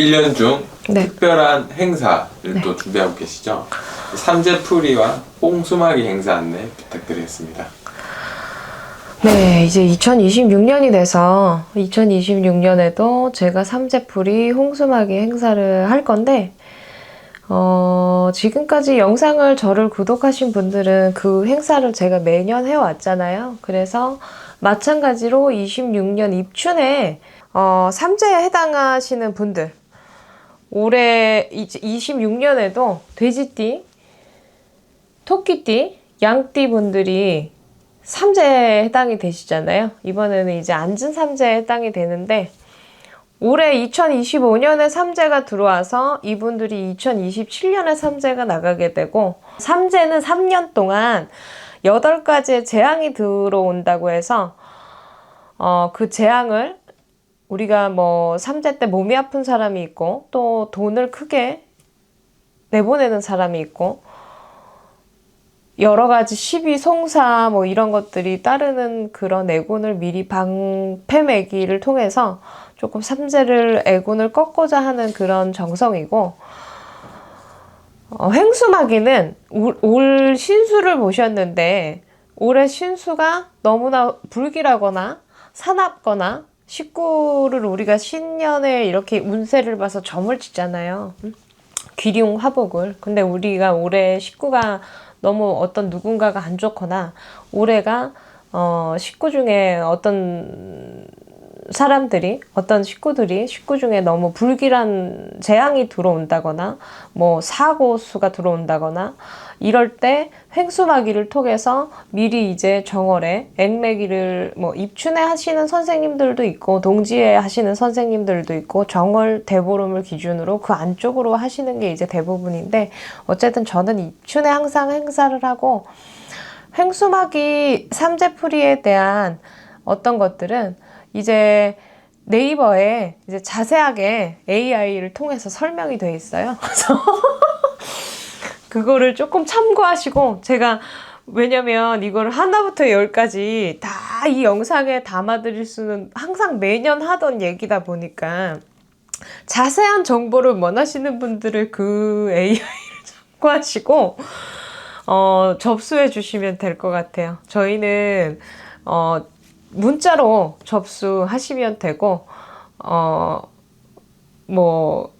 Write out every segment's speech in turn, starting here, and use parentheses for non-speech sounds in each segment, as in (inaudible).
1년 중 네. 특별한 행사를 네. 또 준비하고 계시죠? 삼재풀이와 뽕수마기 행사 안내 부탁드리겠습니다. 네, 이제 2026년이 돼서 2026년에도 제가 삼재풀이 홍수마기 행사를 할 건데 어, 지금까지 영상을 저를 구독하신 분들은 그 행사를 제가 매년 해왔잖아요. 그래서 마찬가지로 26년 입춘에 어, 삼재에 해당하시는 분들 올해 이제 26년에도 돼지띠, 토끼띠, 양띠 분들이 삼재에 해당이 되시잖아요. 이번에는 이제 앉은 삼재에 해당이 되는데 올해 2025년에 삼재가 들어와서 이분들이 2027년에 삼재가 나가게 되고 삼재는 3년 동안 8가지의 재앙이 들어온다고 해서 어, 그 재앙을 우리가 뭐 삼재 때 몸이 아픈 사람이 있고 또 돈을 크게 내보내는 사람이 있고 여러 가지 시비, 송사 뭐 이런 것들이 따르는 그런 애군을 미리 방패 매기를 통해서 조금 삼재를 애군을 꺾고자 하는 그런 정성이고 어, 횡수마기는 올, 올 신수를 보셨는데 올해 신수가 너무나 불길하거나 사납거나 식구를 우리가 신년에 이렇게 운세를 봐서 점을 치잖아요. 음? 귀룡 화복을. 근데 우리가 올해 식구가 너무 어떤 누군가가 안 좋거나 올해가 어, 식구 중에 어떤 사람들이 어떤 식구들이 식구 중에 너무 불길한 재앙이 들어온다거나 뭐 사고 수가 들어온다거나 이럴 때 횡수마기를 통해서 미리 이제 정월에 액매기를 뭐 입춘에 하시는 선생님들도 있고 동지에 하시는 선생님들도 있고 정월 대보름을 기준으로 그 안쪽으로 하시는 게 이제 대부분인데 어쨌든 저는 입춘에 항상 행사를 하고 횡수마기 삼재풀이에 대한 어떤 것들은 이제 네이버에 이제 자세하게 AI를 통해서 설명이 돼 있어요. 그래서 (laughs) 그거를 조금 참고하시고 제가 왜냐면 이걸 하나부터 열까지 다 이 영상에 담아드릴 수는 항상 매년 하던 얘기다 보니까 자세한 정보를 원하시는 분들을 그 AI를 (laughs) 참고하시고 어, 접수해 주시면 될 것 같아요. 저희는 어, 문자로 접수하시면 되고 어, 뭐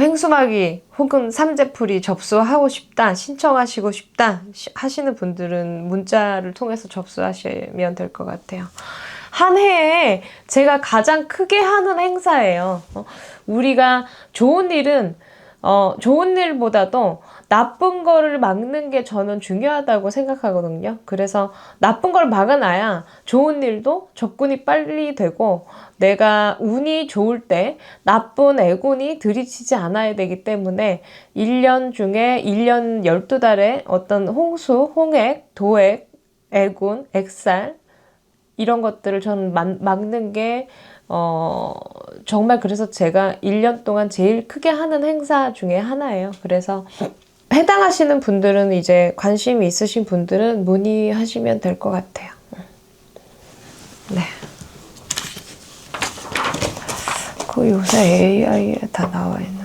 횡수마기 혹은 삼재풀이 접수하고 싶다, 신청하시고 싶다 시- 하시는 분들은 문자를 통해서 접수하시면 될 것 같아요. 한 해에 제가 가장 크게 하는 행사예요. 어, 우리가 좋은 일은 어, 좋은 일보다도 나쁜 거를 막는 게 저는 중요하다고 생각하거든요. 그래서 나쁜 걸 막아놔야 좋은 일도 접근이 빨리 되고 내가 운이 좋을 때 나쁜 애군이 들이치지 않아야 되기 때문에 1년 중에 1년 12달에 어떤 홍수, 홍액, 도액, 애군, 액살 이런 것들을 저는 막- 막는 게 어, 정말 그래서 제가 1년 동안 제일 크게 하는 행사 중에 하나예요. 그래서 해당하시는 분들은 이제 관심이 있으신 분들은 문의하시면 될 것 같아요. 네. 그 요새 AI에 다 나와 있네.